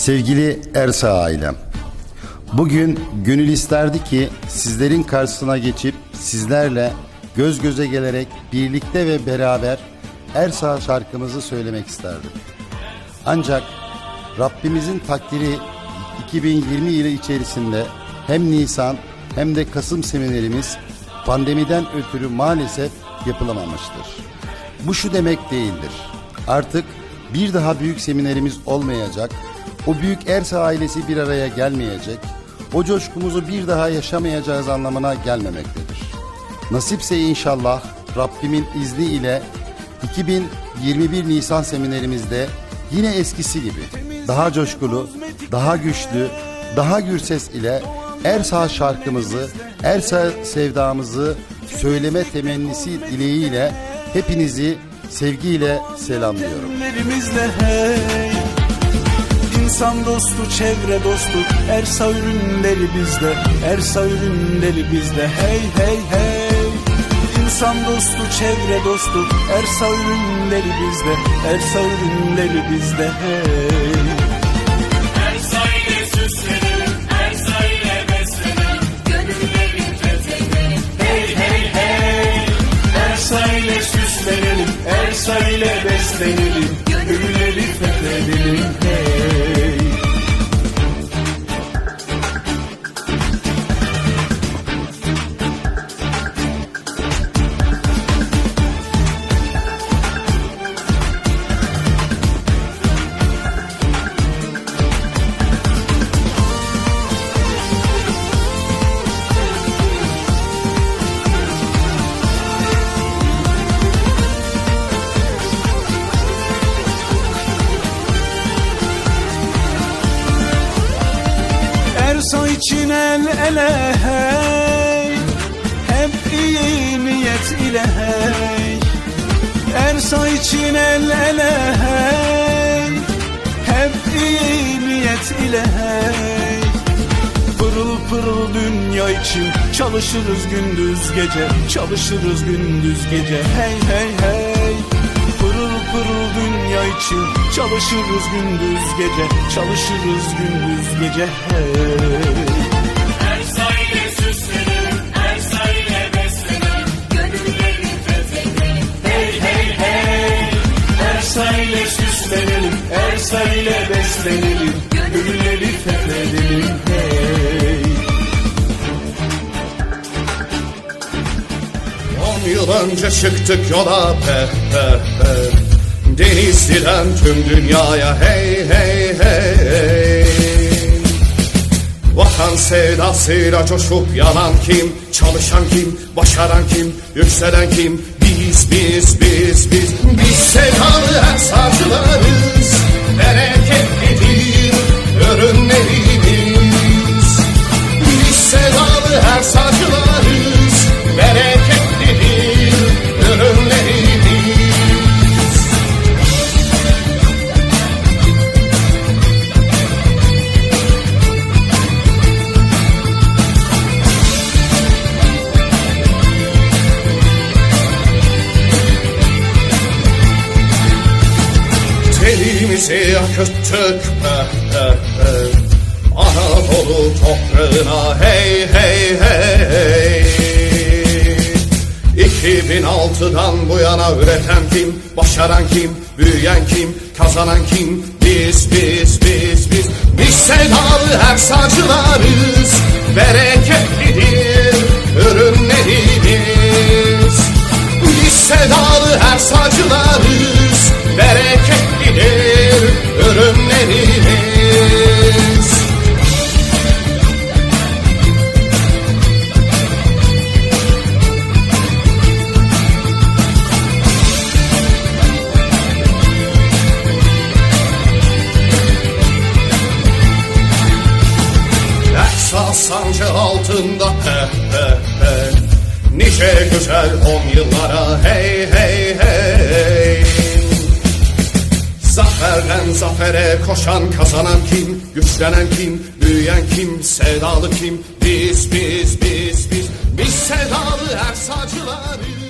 Sevgili Ersa ailem, bugün gönül isterdi ki sizlerin karşısına geçip sizlerle göz göze gelerek birlikte ve beraber Ersa şarkımızı söylemek isterdim. Ancak Rabbimizin takdiri 2020 yılı içerisinde hem Nisan hem de Kasım seminerimiz pandemiden ötürü maalesef yapılamamıştır. Bu şu demek değildir. Artık bir daha büyük seminerimiz olmayacak, o büyük Ersa ailesi bir araya gelmeyecek, o coşkumuzu bir daha yaşamayacağız anlamına gelmemektedir. Nasipse inşallah Rabbimin izniyle 2021 Nisan seminerimizde yine eskisi gibi daha coşkulu, daha güçlü, daha gür ses ile Ersa şarkımızı, Ersa sevdamızı söyleme temennisi dileğiyle hepinizi sevgiyle selamlıyorum. İnsan dostu, çevre dostu. Ersa ürünleri bizde Ersa ürünleri bizde. Hey hey hey. İnsan dostu, çevre dostu. Ersa ürünleri bizde Ersa ürünleri bizde. Hey. Ersa ile süslenelim, Ersa ile beslenelim, gönülleri fethedelim. Hey hey hey, Ersa ile süslenelim Ersa ile beslenelim Gönülleri fethedelim Ersa için el ele hey. Hep iyi niyet ile hey. Ersa için el ele hey. Hep iyi niyet ile hey. Pırıl pırıl dünya için Çalışırız gündüz gece Çalışırız gündüz gece. Hey hey hey Pırıl pırıl dünya için Çalışırız gündüz gece Çalışırız gündüz gece. Hey Ersa ile süslenelim, Ersa ile beslenelim, gönülleri fethedelim. Hey hey hey, Ersa ile süslenelim Ersa ile beslenelim önce çıktık yola pe pe pe. Denizli'den tüm dünyaya hey hey hey Vatan sevdasıyla coşup yanan kim Çalışan kim, başaran kim, yükselen kim? Biz, biz, biz, biz. Biz sevdalı her sağcılarız Telimizi akıttık be, be, be. Anadolu toprağına hey hey hey. 2006'dan bu yana üreten kim, başaran kim, büyüyen kim, kazanan kim? Biz, biz, biz, biz, biz sevdalı her sağcılarız, bereketlidir ürünlerimiz. Biz sevdalı her sağcılarız, Esas sancı altında he he he Nice güzel on yıllara hey hey hey. Zaferden zafere koşan kazanan kim? Güçlenen kim, büyüyen kim? Sevdalı kim? Biz biz biz biz. Biz sevdalı ersacılarız